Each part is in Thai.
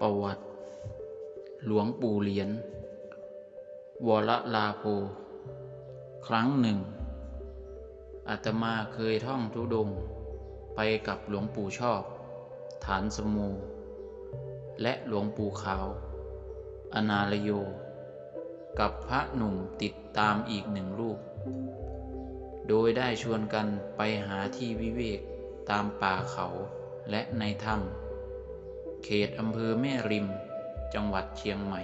ประวัติ หลวงปู่เหรียญวรลาโภครั้งหนึ่ง อาตมาเคยท่องทุดง ไปกับหลวงปู่ชอบ ฐานสมู และหลวงปู่ขาว อนาลโย กับพระหนุ่มติดตามอีกหนึ่งรูป โดยได้ชวนกันไปหาที่วิเวกตามป่าเขาและในถ้ำ เขตอำเภอแม่ริม จังหวัดเชียงใหม่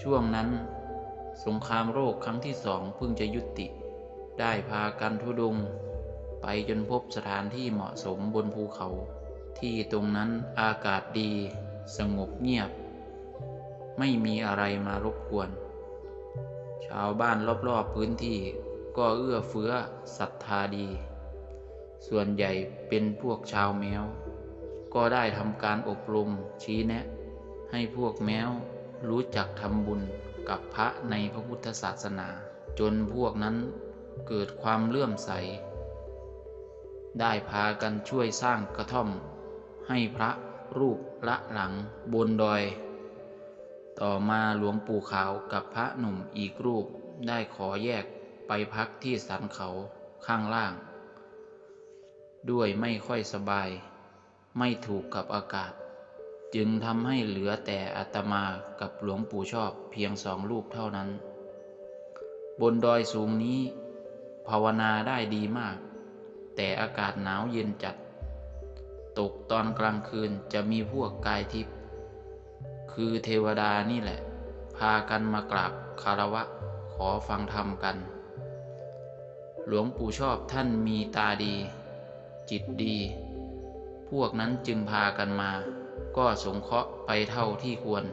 ช่วงนั้น สงครามโรคครั้งที่สองเพิ่งจะยุติ ได้พากันทุดง ไปจนพบสถานที่เหมาะสมบนภูเขา ที่ตรงนั้นอากาศดี สงบเงียบ ไม่มีอะไรมารบกวน ชาวบ้านรอบๆพื้นที่ก็เอื้อเฟื้อศรัทธาดี ส่วนใหญ่เป็นพวกชาวแมว ก็ได้ทำการอบรมชี้แนะ ให้พวกแมวรู้จักทำบุญกับพระในพระพุทธศาสนา จนพวกนั้นเกิดความเลื่อมใส ได้พากันช่วยสร้างกระท่อม ให้พระรูปละหลังบนดอย ต่อมาหลวงปู่ขาวกับพระหนุ่มอีกรูปได้ขอแยกไปพักที่สันเขาข้างล่าง ด้วยไม่ค่อยสบาย ไม่ถูกกับอากาศ จึงทำให้เหลือแต่อาตมากับหลวงปู่ชอบเพียงสองรูปเท่านั้น บนดอยสูงนี้ ภาวนาได้ดีมาก แต่อากาศหนาวเย็นจัด ตกตอนกลางคืนจะมีพวกกายทิพย์คือเทวดานี่แหละ พากันมากราบคารวะขอฟังธรรมกัน หลวงปู่ชอบท่านมีตาดี จิตดี พวกนั้นจึงพากันมา ก็สงเคราะห์ไปเท่าที่ควร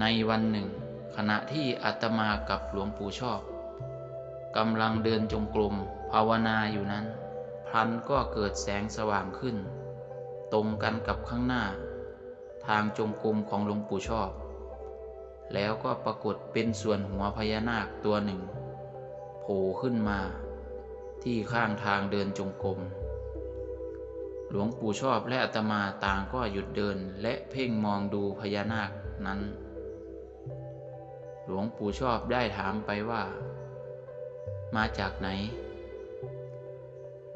ในวันหนึ่ง ขณะที่อาตมากับหลวงปู่ชอบกำลังเดินจงกรมภาวนาอยู่นั้น พลันก็เกิดแสงสว่างขึ้น ตรงกันกับข้างหน้า ทางจงกรมของหลวงปู่ชอบ แล้วก็ปรากฏเป็นส่วนหัวพญานาคตัวหนึ่งโผล่ขึ้นมา ที่ข้างทางเดินจงกรม หลวงปู่ชอบและอาตมาต่างก็หยุดเดินและเพ่งมองดูพญานาคนั้น หลวงปู่ชอบได้ถามไปว่า มาจากไหน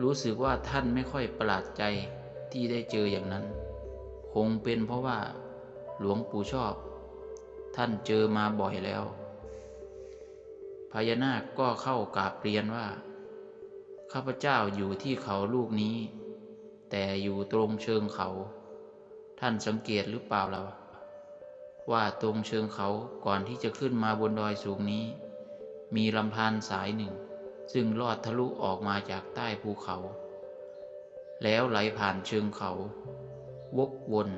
รู้สึกว่าท่านไม่ค่อยประหลาดใจที่ได้เจออย่างนั้น คงเป็นเพราะว่า หลวงปู่ชอบ ท่านเจอมาบ่อยแล้ว พญานาคก็เข้ากราบเรียนว่า ข้าพเจ้าอยู่ที่เขาลูกนี้ แต่อยู่ตรงเชิงเขา ท่านสังเกตหรือเปล่าล่ะว่าตรงเชิงเขาก่อนที่จะขึ้นมาบนดอยสูงนี้ มีลำธารสายหนึ่ง ซึ่งลอดทะลุออกมาจากใต้ภูเขา แล้วไหลผ่านเชิงเขา วกวน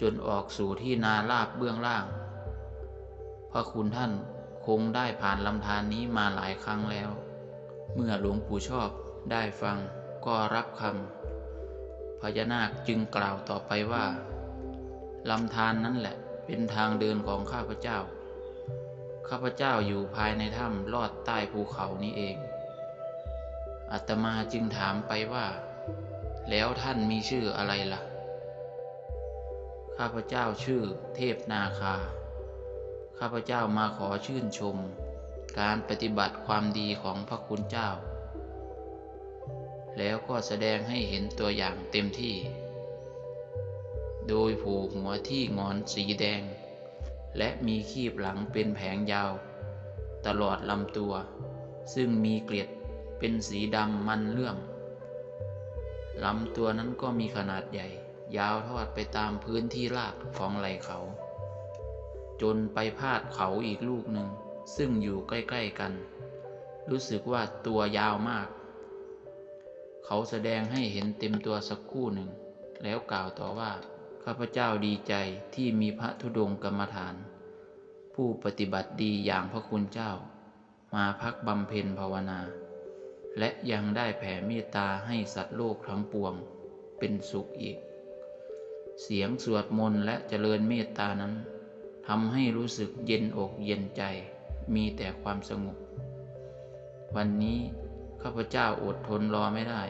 จนออกสู่ที่นาลาบเบื้องล่าง พระคุณท่านคงได้ผ่านลำธารนนี้มาหลายครั้งแล้ว เมื่อหลวงปู่ชอบได้ฟังก็รับคำ พญานาคจึงกล่าวต่อไปว่าลำธารนนั้นแหละเป็นทางเดินของข้าพเจ้า ข้าพเจ้าอยู่ภายในถ้ำลอดใต้ภูเขานี้เองอาตมาจึงถามไปว่า แล้วท่านมีชื่ออะไรล่ะ ข้าพเจ้าชื่อเทพนาคา ข้าพเจ้ามาขอชื่นชม การปฏิบัติความดีของพระคุณเจ้า แล้วก็แสดงให้เห็นตัวอย่างเต็มที่ โดยผูกหัวที่งอนสีแดง และมีคีบหลังเป็นแผงยาว ตลอดลำตัว ซึ่งมีเกลียดเป็นสีดำมันเลื่อมลำตัวนั้นก็มีขนาดใหญ่ ยาวทอดไปตามพื้นที่ลาดของไหลเขา จนไปพาดเขาอีกลูกหนึ่ง ซึ่งอยู่ใกล้ ๆกัน รู้สึกว่าตัวยาวมาก เขาแสดงให้เห็นเต็มตัวสักคู่หนึ่ง แล้วกล่าวต่อว่า ข้าพเจ้าดีใจที่มีพระธุดงค์กรรมฐาน ผู้ปฏิบัติดีอย่างพระคุณเจ้า มาพักบำเพ็ญภาวนา และยังได้แผ่เมตตาให้สัตว์โลกทั้งปวงเป็นสุขอีก เสียงสวดมนต์และเจริญเมตตานั้นทำให้รู้สึกเย็นอกเย็นใจ มีแต่ความสงบ วันนี้ ข้าพเจ้าอดทนรอไม่ได้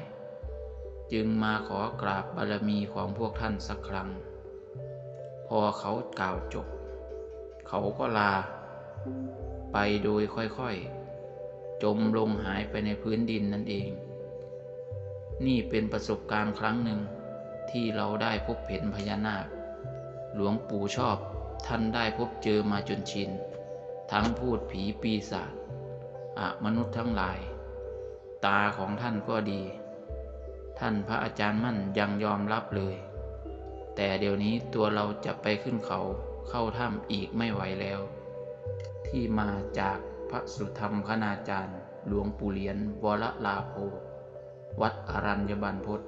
จึงมาขอกราบบารมีของพวกท่านสักครั้ง พอเขากล่าวจบ เขาก็ลา ไปโดยค่อยๆ จมลงหายไปในพื้นดินนั่นเอง นี่เป็นประสบการณ์ครั้งหนึ่งที่เราได้พบเห็นพญานาค หลวงปู่ชอบท่านได้พบเจอมาจนชิน ทั้งพูดผีปีศาจอะมนุษย์ทั้งหลาย ตาของท่านก็ดี ท่านพระอาจารย์มั่นยังยอมรับเลย แต่เดี๋ยวนี้ตัวเราจะไปขึ้นเขาเข้าถ้ำอีกไม่ไหวแล้ว ที่มาจากพระสุธรรมคณาจารย์ หลวงปู่เหรียญวรลาโภวัดอรัญญบันพศ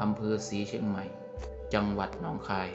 อำเภอศรีเชียงใหม่ จังหวัดหนองคาย